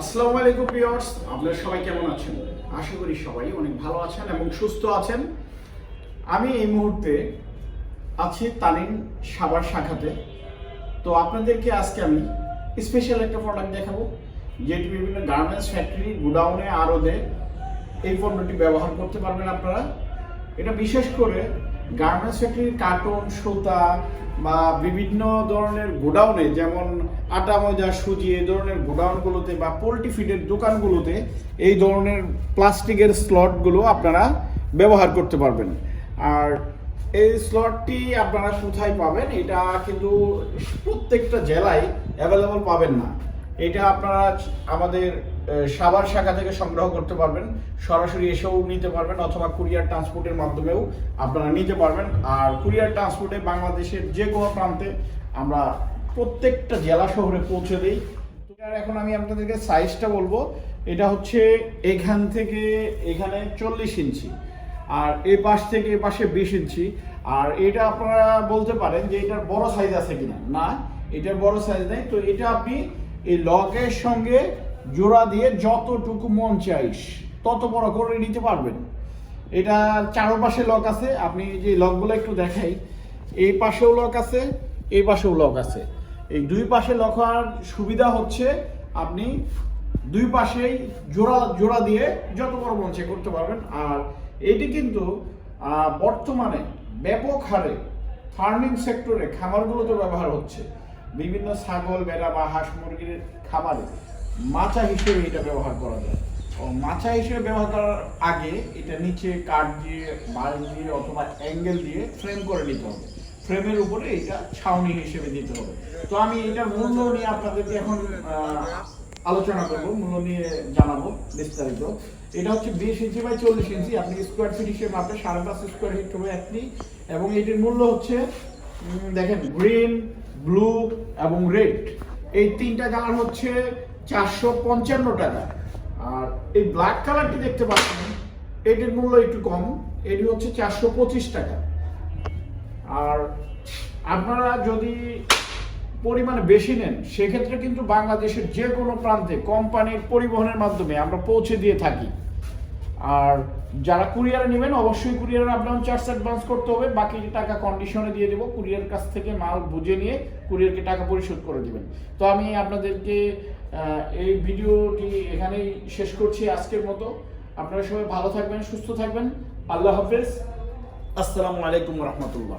আসসালামু আলাইকুম পিয়র্স আপনারা সবাই কেমন আছেন? আশা করি সবাই অনেক ভালো আছেন এবং সুস্থ আছেন। আমি এই মুহূর্তে আছি তালিম সাবার শাখাতে। তো আপনাদেরকে আজকে আমি স্পেশাল একটা প্রোডাক্ট দেখাবো, যেটি বিভিন্ন গার্মেন্টস ফ্যাক্টরি গুডাউনে আরদে এই পণ্যটি ব্যবহার করতে পারবেন আপনারা। এটা বিশেষ করে গার্মেন্টস ফ্যাক্টরির কার্টন সুতা বা বিভিন্ন ধরনের গোডাউনে যেমন আটা ময়দা, সুজি, এই ধরনের গোডাউনগুলোতে বা পোলট্রি ফিডের দোকানগুলোতে এই ধরনের প্লাস্টিকের স্লটগুলো আপনারা ব্যবহার করতে পারবেন। আর এই স্লটটি আপনারা কোথায় পাবেন? এটা কিন্তু প্রত্যেকটা জেলায় অ্যাভেলেবল পাবেন না। এটা আপনারা আমাদের সাভার শাখা থেকে সংগ্রহ করতে পারবেন। সরাসরি এসেও নিতে পারবেন অথবা কুরিয়ার ট্রান্সপোর্টের মাধ্যমেও আপনারা নিতে পারবেন। আর কুরিয়ার ট্রান্সপোর্টে বাংলাদেশের যে কোনো প্রান্তে আমরা প্রত্যেকটা জেলা শহরে পৌঁছে দিই। আর এখন আমি আপনাদেরকে সাইজটা বলব। এটা হচ্ছে এখান থেকে এখানে চল্লিশ ইঞ্চি। আর এই পাশ থেকে এই পাশে বিশ ইঞ্চি। আর এটা আপনারা বলতে পারেন যে এটার বড় সাইজ আছে কিনা। না, এটার বড় সাইজ নেই। তো এটা আপনি এই লকের সঙ্গে জোড়া দিয়ে যতটুকু মন চাইস, তত বড় করে নিতে পারবেন। এটা চারপাশে লক আছে, আপনি যে লকগুলো একটু দেখাই। এই পাশেও লক আছে, এই পাশেও লক আছে। এই দুই পাশে লক হওয়ার সুবিধা হচ্ছে, আপনি দুই পাশেই জোড়া জোড়া দিয়ে যত বড় মঞ্চে করতে পারবেন। আর এটি কিন্তু বর্তমানে ব্যাপক হারে ফার্মিং সেক্টরে খামারগুলোতে ব্যবহার হচ্ছে। বিভিন্ন ছাগল বেড়া বা হাঁস মুরগির খাবারে মাচা হিসেবে এটা ব্যবহার করা যায়। ও মাচা হিসেবে ব্যবহার করার আগে এটা নিচে কাঠ দিয়ে, বাঁশ দিয়ে অথবা অ্যাঙ্গেল দিয়ে ফ্রেম করে নিতে হবে। ফ্রেমের উপরে এটা ছাউনি হিসেবে দিতে হবে। তো আমি এটার মূল্য নিয়ে আপনাদেরকে এখন আলোচনা করব, মূল্য নিয়ে জানাব বিস্তারিত। এটা হচ্ছে বিশ ইঞ্চি বাই চল্লিশ ইঞ্চি। আপনি স্কোয়ার ফিট হিসেবে মাপে সাড়ে পাঁচ স্কোয়ার ফিট হবে একটি। এবং এটির মূল্য হচ্ছে দেখেন গ্রিন ব্লু এবং রেড। এই তিনটা কালার হচ্ছে চারশো পঞ্চান্ন টাকা আর এই ব্ল্যাক কালারটি দেখতে পাচ্ছেন, এটির মূল্য একটু কম, এটি হচ্ছে চারশো পঁচিশ টাকা। আর আপনারা যদি পরিমাণে বেশি নেন, সেক্ষেত্রে কিন্তু বাংলাদেশের যে কোনো প্রান্তে কোম্পানির পরিবহনের মাধ্যমে আমরা পৌঁছে দিয়ে থাকি। আর যারা কুরিয়ারে নেবেন, অবশ্যই কুরিয়ারের আপনার চার্জ অ্যাডভান্স করতে হবে। বাকি টাকা কন্ডিশনে দিয়ে দেবো, কুরিয়ার কাছ থেকে মাল বুঝে নিয়ে কুরিয়ারকে টাকা পরিশোধ করে দেবেন। তো আমি আপনাদেরকে এই ভিডিওটি এখানেই শেষ করছি আজকের মতো। আপনারা সবাই ভালো থাকবেন, সুস্থ থাকবেন। আল্লাহ হাফেজ। আসসালামু আলাইকুম রহমতুল্লাহ।